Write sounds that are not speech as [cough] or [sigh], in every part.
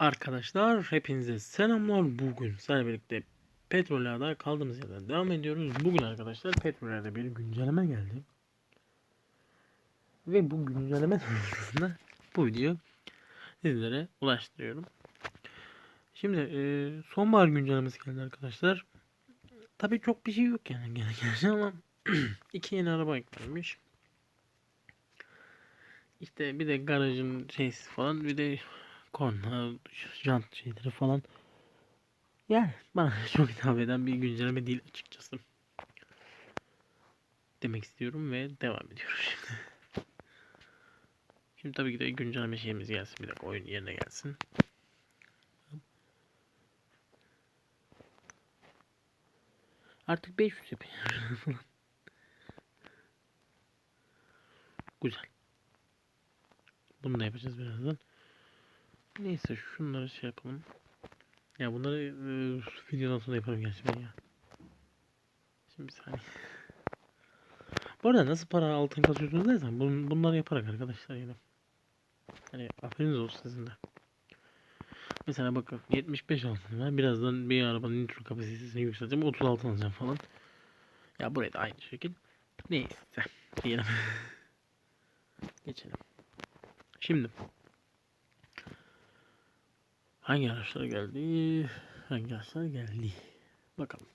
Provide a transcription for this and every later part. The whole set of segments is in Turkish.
Arkadaşlar hepinize selamlar. Bugün sizlerle birlikte Petroller'da kaldığımız yerden devam ediyoruz. Bugün arkadaşlar Petroller'de bir güncelleme geldi. Ve bu güncelleme sonrasında bu videoyu sizlere ulaştırıyorum. Şimdi e, sonbahar güncellemesi geldi arkadaşlar. Tabii çok bir şey yok yani gene ama [clears throat] iki yeni araba eklenmiş. İşte bir de garajın şeysi falan bir de korna, jant şeyleri falan. Yani bana [laughs] çok hitap eden bir güncelleme değil açıkçası. Demek istiyorum ve devam ediyorum şimdi. [laughs] Şimdi tabii ki de güncelleme şeyimiz gelsin. Bir dakika oyun yerine gelsin. Artık 500 yapayım. [laughs] Güzel. Bunu da yapacağız birazdan. Neyse şunları şey yapalım. Ya bunları e, videodan sonra yaparım gerçi ben ya. Şimdi bir saniye. Bu arada nasıl para altın kasıyorsunuz dersen bun, bunları yaparak arkadaşlar yine. Hani aferiniz olsun sizin de. Mesela bakın 75 altın var. Birazdan bir arabanın nitro kapasitesini yükselteceğim. 36 alacağım falan. Ya buraya da aynı şekil. Neyse. Diyelim. [laughs] Geçelim. Şimdi. Hangi araçlar geldi? Hangi araçlar geldi? Bakalım.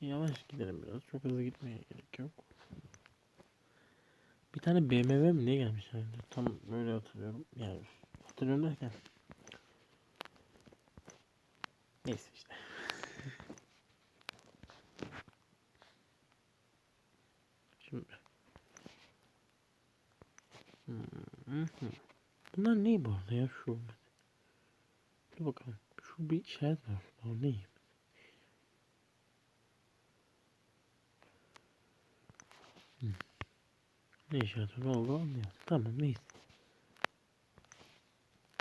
Yavaş gidelim biraz. Çok hızlı gitmeye gerek yok. Bir tane BMW mi ne gelmiş? Tam böyle hatırlıyorum. Yani hatırlıyorum derken. Neyse işte. [laughs] Şimdi. Hmm. Bunlar ne bu arada ya şu? Dur bakalım. Şu bir işaret var. O ne? Ne işareti ne oldu anlayalım. Tamam neyse.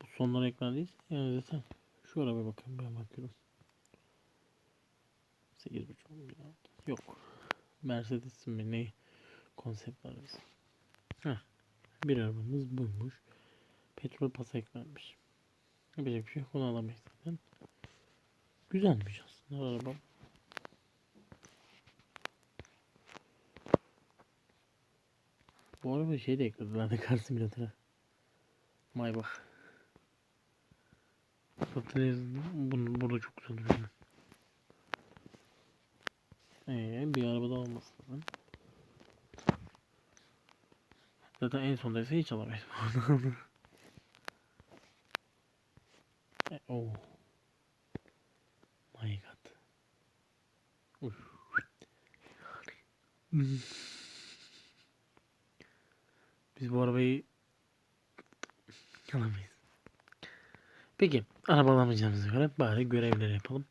Bu sonlar ekran. Yani zaten şu arabaya bakın ben bakıyorum. 8.5 Yok. Mercedes mi ne konsept var bizim. Heh. Bir arabamız buymuş. Petrol pası eklenmiş. Yapacak bir şey yok. Alamayız zaten. Güzelmiş aslında araba. Bu araba şey de eklediler de kar simülatörü. Maybach. Hatırlayın. Bunu burada çok güzel duruyor. Ee, bir arabada olması lazım. Zaten en sondaysa hiç alamayız. [laughs] e, oh. My god. Biz bu arabayı alamayız. Peki araba alamayacağımıza göre bari görevleri yapalım.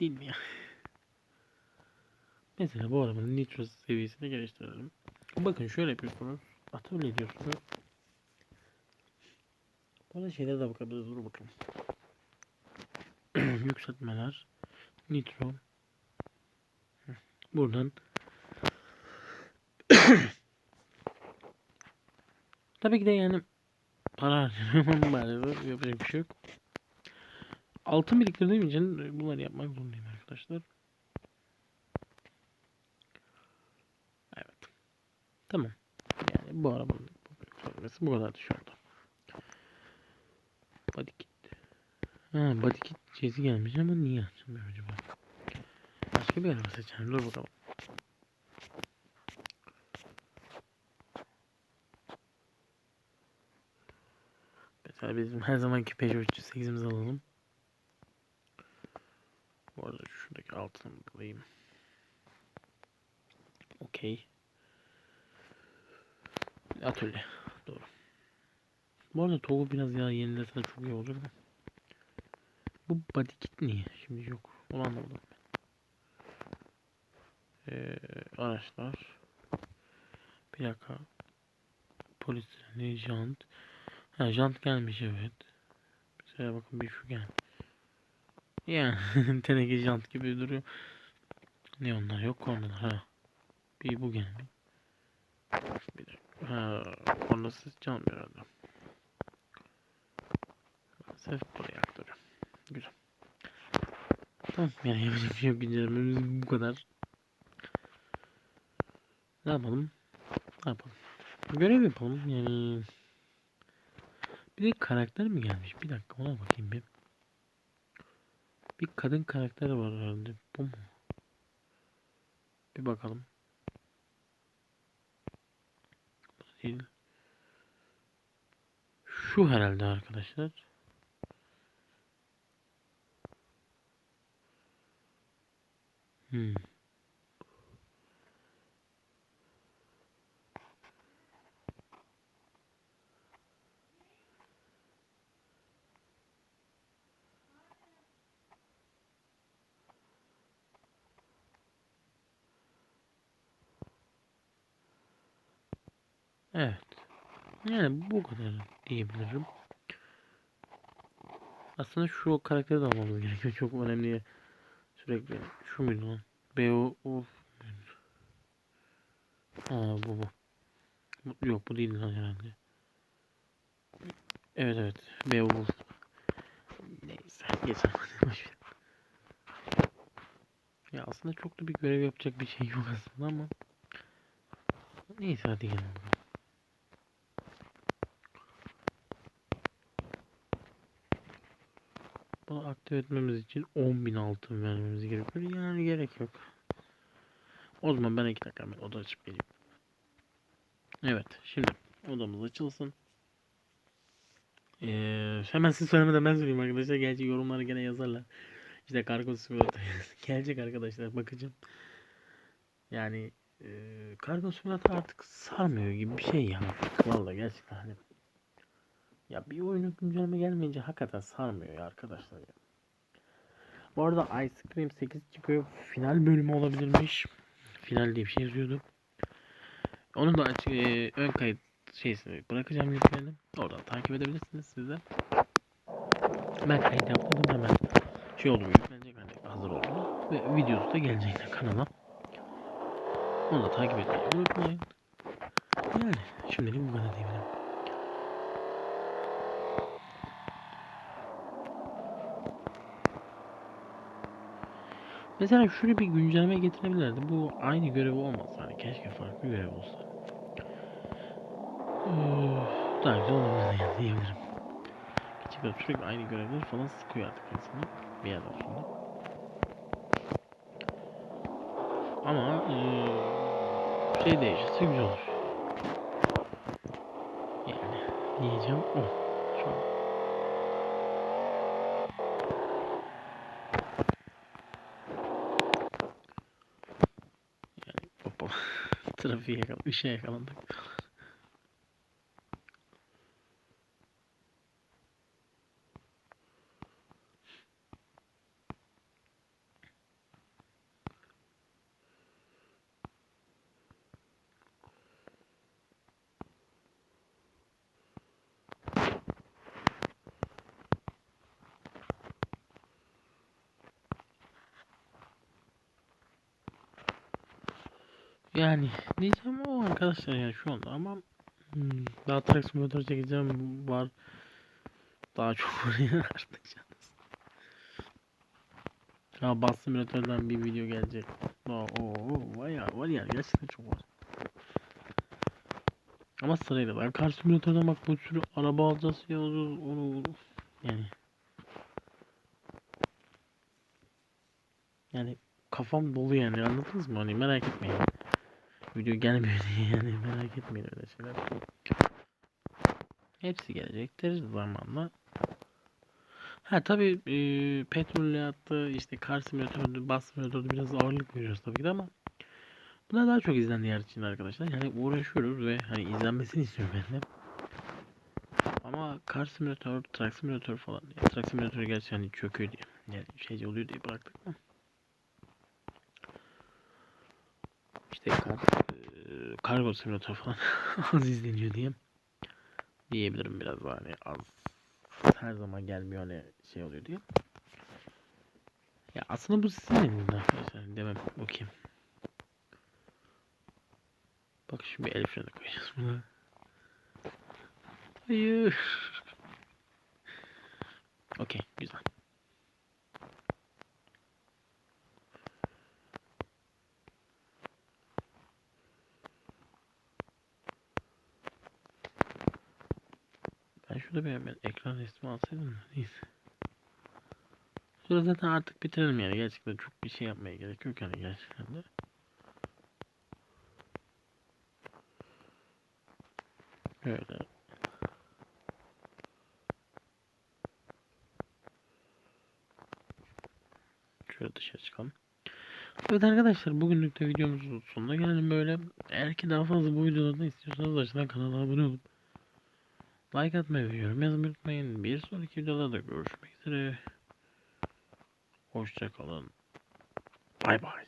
Değil mi ya? Mesela bu arabanın nitro seviyesini geliştirelim. Bakın şöyle yapıyorsunuz. Atölye diyorsunuz. Bana şeylere de bakabiliriz. Dur bakalım. [clears throat] Yükseltmeler. Nitro. Buradan. [clears throat] Tabii ki de yani para harcıyorum [laughs] maalesef. Yapacak bir şey yok. Altın biriktirdiğim için bunları yapmak zorundayım arkadaşlar. Tamam. Yani bu arabanın bu kadar şu anda. Body kit. Ha body kit şeysi gelmiş ama niye açmıyor acaba? Başka bir araba seçelim. Dur bakalım. Mesela bizim her zamanki Peugeot 308'imizi alalım. Bu arada şuradaki altını bulayım. Okey. Atölye. Bu arada Togu biraz ya yenilese çok iyi olur mu? Bu body kit niye? Şimdi yok. Onu anlamadım ben. Ee, araçlar. Plaka. Polis treni, jant. Ha jant gelmiş evet. Mesela bakın bir şu gelmiş. Yani [laughs] teneke jant gibi duruyor. Ne onlar yok kornalar ha. Bir bu gelmiş. Bir dakika. Ha, kornasız çalmıyor herhalde. Maalesef buraya aktarıyor. Güzel. Tamam yani yapacak bir şey yok. Güncellememiz bu kadar. Ne yapalım? Ne yapalım? Görev yapalım yani. Bir de karakter mi gelmiş? Bir dakika ona bakayım bir. Bir kadın karakter var herhalde. Bu mu? Bir bakalım. Bu değil. Şu herhalde arkadaşlar. Hmm. Evet. Yani bu kadar diyebilirim. Aslında şu karakteri de almamız gerekiyor. Çok önemli. Sürekli şu muydu lan? Beowulf Ha bu bu. Yok bu değil lan herhalde. Evet evet. Beowulf. Neyse. [laughs] Ver. Ya aslında çok da bir görev yapacak bir şey yok aslında ama. Neyse hadi gelin. Aktif etmemiz için 10.000 altın vermemiz gerekiyor. Yani gerek yok. O zaman ben iki dakika hemen oda açıp geleyim. Evet şimdi odamız açılsın. Ee, hemen siz söylemeden ben söyleyeyim arkadaşlar. Gerçi yorumlara gene yazarlar. İşte kargo simülatör [laughs] gelecek arkadaşlar bakacağım. Yani e, kargo simülatör artık sarmıyor gibi bir şey ya. Vallahi gerçekten hani. Ya bir oyunun güncelleme gelmeyince hakikaten sarmıyor ya arkadaşlar ya. Bu arada Ice Cream 8 çıkıyor. Final bölümü olabilirmiş. Final diye bir şey yazıyordu. Onu da e, ön kayıt şeysini bırakacağım linklerini. Oradan takip edebilirsiniz siz de. Ben kayıt yaptım hemen şey oldu yüklenecek hani hazır oldu. Ve videosu da gelecek kanala. Onu da takip etmeyi unutmayın. Yani şimdilik bu kadar diyebilirim. Mesela şöyle bir güncelleme getirebilirdi. Bu aynı görev olmasa hani keşke farklı görev olsa. Üf, Daha güzel olabilirdi yani diyebilirim. Gerçekten sürekli aynı görevler falan sıkıyor artık insanı bir yerden sonra. Ama eee, şey değişirse güzel olur. Yani diyeceğim o. Şu an. Trafiğe yakalandık, ışığa yakalandık. Yani diyeceğim o arkadaşlar yani şu anda ama hmm, daha Truck Simulator çekeceğim var. Daha çok [laughs] oraya artık. Ya Bus Simulator'dan bir video gelecek. Aa, Oo, var ya var ya gerçekten çok var. Ama sırayla ben Car Simulator'dan bak bu sürü araba alacağız ya onu yani yani kafam dolu yani anladınız mı hani merak etmeyin. Video gelmiyor diye yani merak etmeyin öyle şeyler. Hepsi gelecektir zamanla. Ha tabii e, petrol hayatta işte kar simülatörü, bas biraz ağırlık veriyoruz tabii ki de ama bunlar daha çok izlendiği yer için arkadaşlar. Yani uğraşıyoruz ve hani izlenmesini istiyorum ben de. Ama kar simülatör, truck simülatör falan. Ya, truck simülatörü gerçi hani çöküyor diye. Yani şeyci oluyor diye bıraktık mı? İşte kar, kargo simülatör falan [laughs] az izleniyor diye. Diyebilirim biraz daha hani az her zaman gelmiyor hani şey oluyor diye. Ya aslında bu sizin elinizde arkadaşlar. Demem bakayım. Bak şimdi bir el freni koyacağız buna. Hayır. Okey güzel. Ben şurada bir hemen ekran resmi alsaydım da neyse. Sonra zaten artık bitirelim yani gerçekten çok bir şey yapmaya gerek yok yani gerçekten de. Öyle. Şöyle dışarı çıkalım. Evet arkadaşlar bugünlük de videomuzun sonuna gelelim böyle. Eğer ki daha fazla bu videolardan istiyorsanız aşağıdan kanala abone olup like atmayı ve yorum yazmayı unutmayın. Bir sonraki videolarda görüşmek üzere. Hoşçakalın. Bay bay.